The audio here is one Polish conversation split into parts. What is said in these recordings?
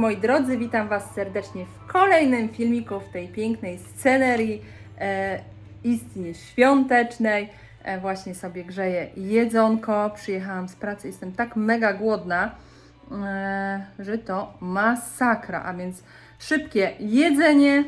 moi drodzy, witam Was serdecznie w kolejnym filmiku w tej pięknej scenerii e, istnie świątecznej. E, właśnie sobie grzeję jedzonko, przyjechałam z pracy, jestem tak mega głodna, e, że to masakra, a więc szybkie jedzenie,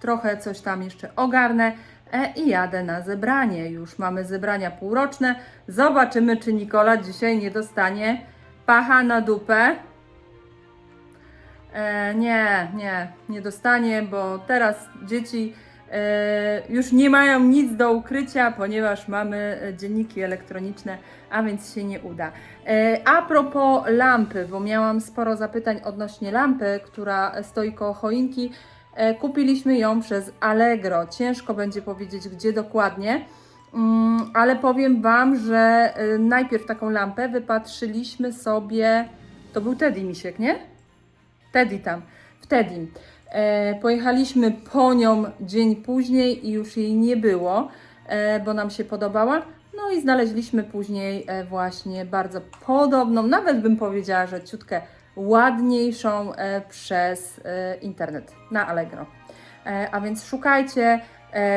trochę coś tam jeszcze ogarnę e, i jadę na zebranie. Już mamy zebrania półroczne. Zobaczymy, czy Nikola dzisiaj nie dostanie pacha na dupę. E, nie, nie, nie dostanie, bo teraz dzieci e, już nie mają nic do ukrycia, ponieważ mamy e, dzienniki elektroniczne, a więc się nie uda. E, a propos lampy, bo miałam sporo zapytań odnośnie lampy, która stoi koło choinki. E, kupiliśmy ją przez Allegro. Ciężko będzie powiedzieć, gdzie dokładnie. Mm, ale powiem Wam, że y, najpierw taką lampę wypatrzyliśmy sobie. To był Teddy Misiek, nie? Teddy tam, w Teddy. E, pojechaliśmy po nią dzień później i już jej nie było, e, bo nam się podobała. No i znaleźliśmy później e, właśnie bardzo podobną, nawet bym powiedziała, że ciutkę ładniejszą e, przez e, internet na Allegro. E, a więc szukajcie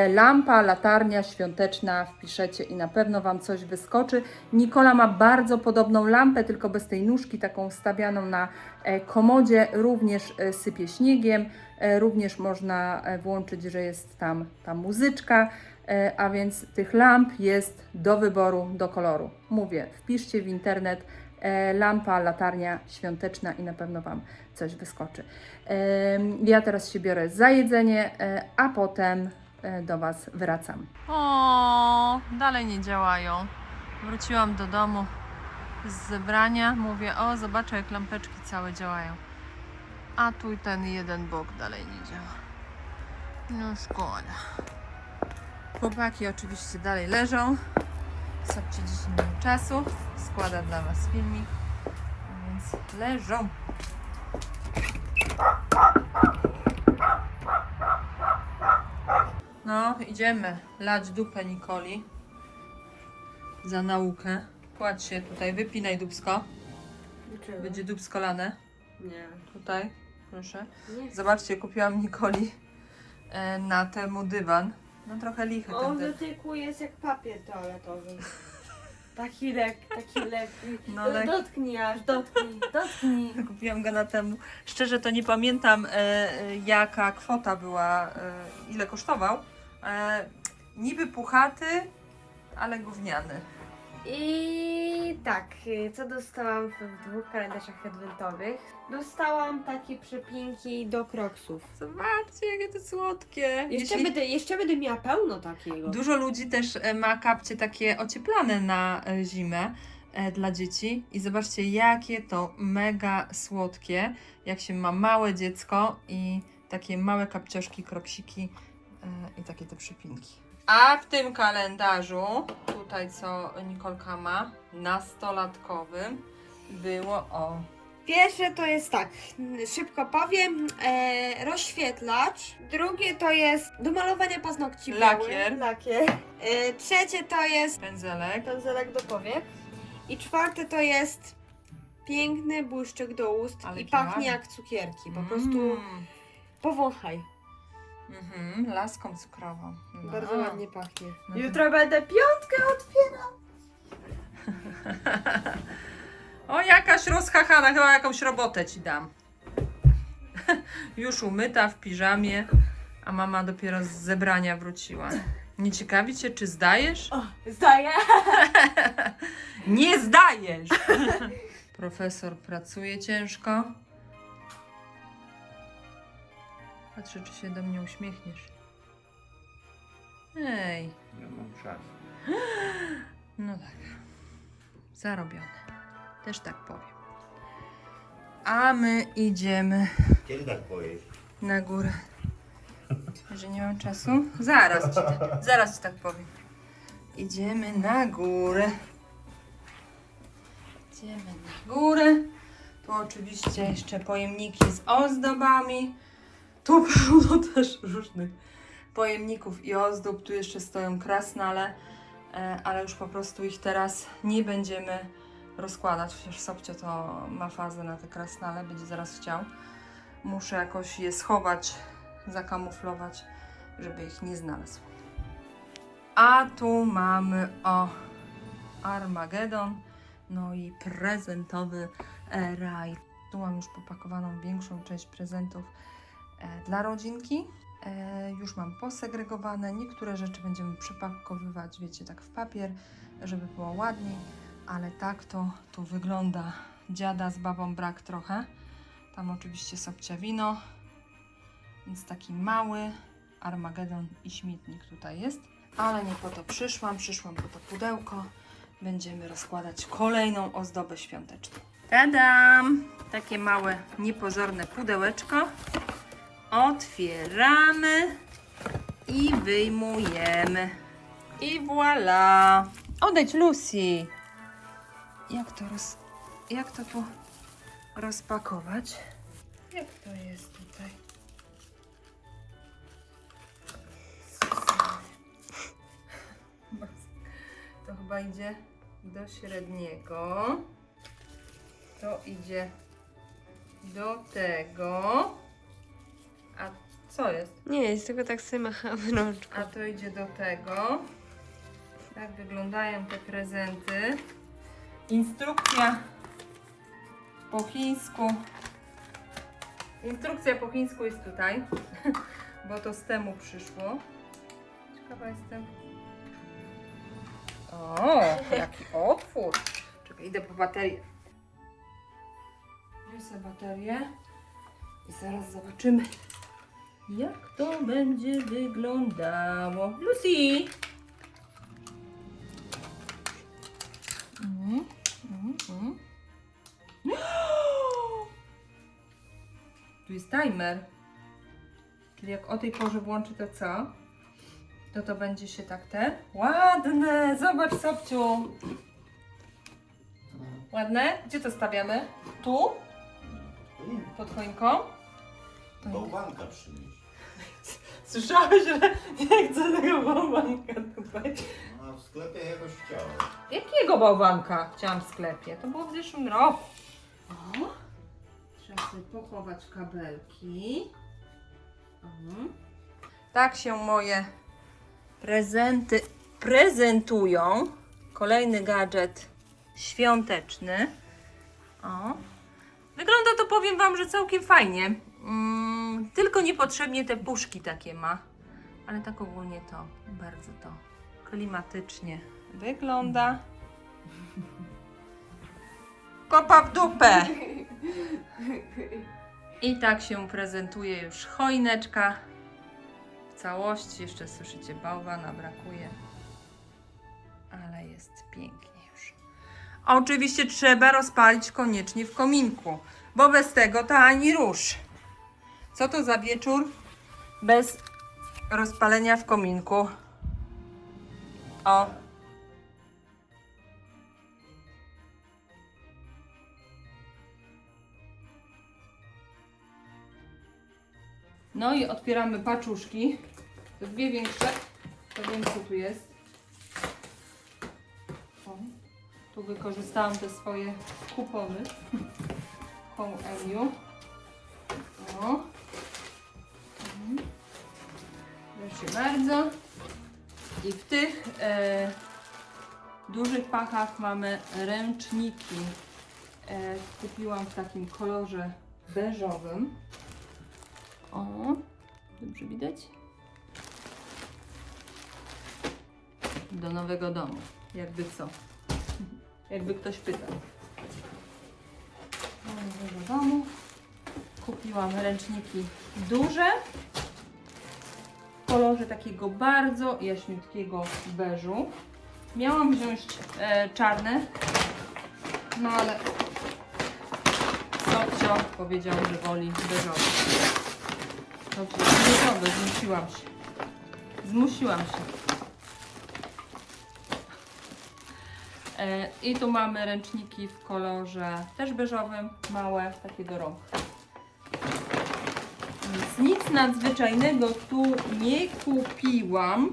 lampa, latarnia świąteczna, wpiszecie i na pewno Wam coś wyskoczy. Nikola ma bardzo podobną lampę, tylko bez tej nóżki, taką stawianą na e, komodzie, również e, sypie śniegiem, e, również można e, włączyć, że jest tam ta muzyczka, e, a więc tych lamp jest do wyboru, do koloru. Mówię, wpiszcie w internet e, lampa, latarnia świąteczna i na pewno Wam coś wyskoczy. Ja teraz się biorę za jedzenie, e, a potem e, do Was wracam. O, dalej nie działają. Wróciłam do domu z zebrania. Mówię, o, zobaczę jak lampeczki całe działają. A tu i ten jeden bok dalej nie działa. No szkoda. Chłopaki oczywiście dalej leżą. Sobcie dziś nie mam czasu. Składa dla Was filmik. Więc leżą. No, idziemy lać dupę Nikoli za naukę. Kładź się tutaj, wypinaj dubsko. Dlaczego? Będzie dubsko lane. Nie. Tutaj, proszę. Nie. Zobaczcie, kupiłam Nikoli e, na temu dywan. No trochę lichy ten On w dywan. dotyku jest jak papier toaletowy. Taki lek, taki lek. No, lek. Dotknij aż, dotknij, dotknij. Kupiłam go na temu. Szczerze to nie pamiętam e, e, jaka kwota była, e, ile kosztował. E, niby puchaty, ale gówniany. I tak, y, co dostałam w dwóch kalendarzach adwentowych? Dostałam takie przepinki do kroksów. Zobaczcie, jakie to słodkie. Jeszcze, Jeśli- będę, jeszcze będę miała pełno takiego. Dużo ludzi też e, ma kapcie takie ocieplane na e, zimę e, dla dzieci i zobaczcie jakie to mega słodkie, jak się ma małe dziecko i takie małe kapcioszki, kroksiki i takie te przypinki. A w tym kalendarzu, tutaj co Nikolka ma, nastolatkowym, było o Pierwsze to jest tak, szybko powiem, e, rozświetlacz. Drugie to jest do malowania paznokci biały. Lakier. Lakier. E, trzecie to jest pędzelek. pędzelek do powiek. I czwarte to jest piękny błyszczyk do ust Ale i pachnie jak cukierki. Po prostu Mm. powąchaj. Mhm, laską cukrową. No. Bardzo ładnie pachnie. To- Jutro będę piątkę otwierał. O, jakaś rozchachana, chyba jakąś robotę ci dam. Już umyta w piżamie, a mama dopiero z zebrania wróciła. Nie ciekawi cię, czy zdajesz? O, zdaję. Nie zdajesz! Profesor pracuje ciężko. Patrzę, czy się do mnie uśmiechniesz. Ej, Ja mam czas. no tak. Zarobione. Też tak powiem. A my idziemy Kiedy tak pojeść? na górę. Że nie mam czasu? Zaraz ci tak, zaraz ci tak powiem. Idziemy na górę. Idziemy na górę. Tu oczywiście jeszcze pojemniki z ozdobami. Tu pełno też różnych pojemników i ozdób. Tu jeszcze stoją krasnale, e, ale już po prostu ich teraz nie będziemy rozkładać, chociaż Sobcio to ma fazę na te krasnale, będzie zaraz chciał. Muszę jakoś je schować, zakamuflować, żeby ich nie znalazł. A tu mamy o Armagedon, no i prezentowy e, raj. Tu mam już popakowaną większą część prezentów dla rodzinki. E, już mam posegregowane. Niektóre rzeczy będziemy przypakowywać, wiecie, tak w papier, żeby było ładniej, ale tak to tu wygląda. Dziada z babą brak trochę. Tam oczywiście sobcia wino, więc taki mały Armagedon i śmietnik tutaj jest. Ale nie po to przyszłam, przyszłam po to pudełko. Będziemy rozkładać kolejną ozdobę świąteczną. Tadam! Takie małe, niepozorne pudełeczko. Otwieramy i wyjmujemy. I voilà! Odejdź Lucy! Jak to roz... Jak to tu rozpakować? Jak to jest tutaj? To chyba idzie do średniego. To idzie do tego. Co jest? Nie, jest tylko tak sobie macham rączką. A to idzie do tego. Tak wyglądają te prezenty. Instrukcja po chińsku. Instrukcja po chińsku jest tutaj, bo to z temu przyszło. Ciekawa jestem. O, jaki otwór. Czekaj, idę po baterię. Niosę baterię i zaraz zobaczymy, jak to będzie wyglądało. Lucy! Mhm, mhm, mhm. Tu jest timer. Czyli jak o tej porze włączy to co? To to będzie się tak te? Ładne! Zobacz, Sobciu! Ładne? Gdzie to stawiamy? Tu? Pod choinką? Bałwanka przynieść. Słyszałeś, że nie chcę tego bałwanka tutaj. No, a w sklepie jakoś chciałem. Jakiego bałwanka chciałam w sklepie? To było w zeszłym roku. O, trzeba sobie pochować kabelki. O. Tak się moje prezenty prezentują. Kolejny gadżet świąteczny. O. Wygląda to, powiem Wam, że całkiem fajnie. Mm, tylko niepotrzebnie te puszki takie ma. Ale tak ogólnie to bardzo to klimatycznie wygląda. Kopa w dupę! I tak się prezentuje już choineczka. W całości jeszcze słyszycie bałwana brakuje. Ale jest pięknie już. A oczywiście trzeba rozpalić koniecznie w kominku, bo bez tego to ani rusz. Co to za wieczór bez rozpalenia w kominku? O, No i otwieramy paczuszki. To dwie większe. To wiem co tu jest. O, tu wykorzystałam te swoje kupony. Home Eniu. Proszę bardzo. I w tych e, dużych pachach mamy ręczniki. E, kupiłam w takim kolorze beżowym. O, dobrze widać? Do nowego domu, jakby co. Jakby ktoś pytał. Do nowego domu. Kupiłam ręczniki duże. Kolorze takiego bardzo jaśniutkiego beżu. Miałam wziąć e, czarne, no ale Sobcio powiedział, że woli beżowe. Dobrze, mogę, zmusiłam się. Zmusiłam się. E, I tu mamy ręczniki w kolorze też beżowym, małe, takie do rąk. Nic nadzwyczajnego tu nie kupiłam,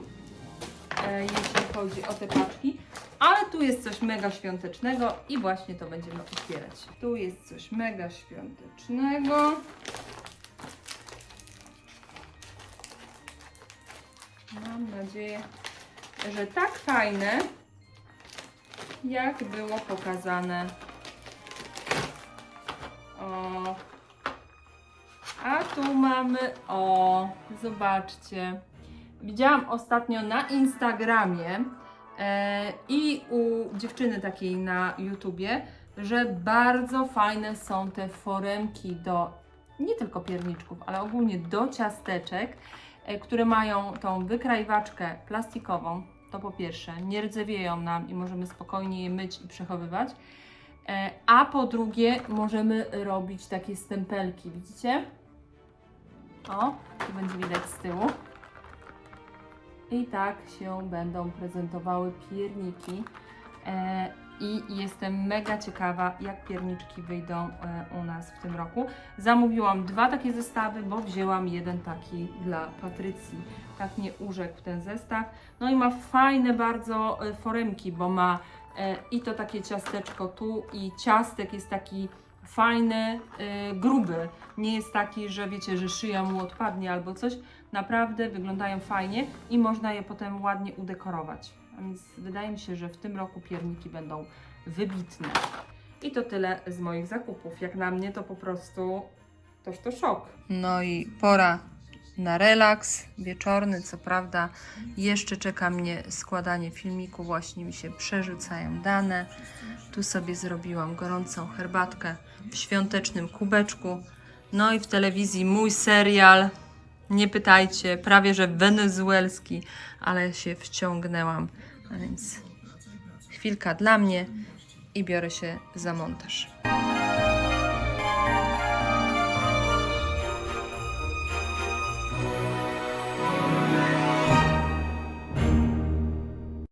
e, jeśli chodzi o te paczki, Ale tu jest coś mega świątecznego i właśnie to będziemy otwierać. Tu jest coś mega świątecznego. Mam nadzieję, że tak fajne, jak było pokazane. A tu mamy, o, zobaczcie. Widziałam ostatnio na Instagramie e, i u dziewczyny takiej na YouTubie, że bardzo fajne są te foremki do nie tylko pierniczków, ale ogólnie do ciasteczek, e, które mają tą wykrajwaczkę plastikową. To po pierwsze, nie rdzewieją nam i możemy spokojnie je myć i przechowywać. E, A po drugie, możemy robić takie stempelki, widzicie? O, tu będzie widać z tyłu. I tak się będą prezentowały pierniki. E, I jestem mega ciekawa, jak pierniczki wyjdą e, u nas w tym roku. Zamówiłam dwa takie zestawy, bo wzięłam jeden taki dla Patrycji. Tak mnie urzekł ten zestaw. No i ma fajne bardzo e, foremki, bo ma e, i to takie ciasteczko tu i ciastek jest taki fajny, e, gruby. Nie jest taki, że wiecie, że szyja mu odpadnie albo coś. Naprawdę wyglądają fajnie i można je potem ładnie udekorować. A Więc wydaje mi się, że w tym roku pierniki będą wybitne. I to tyle z moich zakupów. Jak na mnie to po prostu toż to szok. No i pora na relaks wieczorny, co prawda. Jeszcze czeka mnie składanie filmiku, właśnie mi się przerzucają dane. Tu sobie zrobiłam gorącą herbatkę w świątecznym kubeczku. No i w telewizji mój serial. Nie pytajcie, prawie że wenezuelski, ale się wciągnęłam. A więc chwilka dla mnie i biorę się za montaż.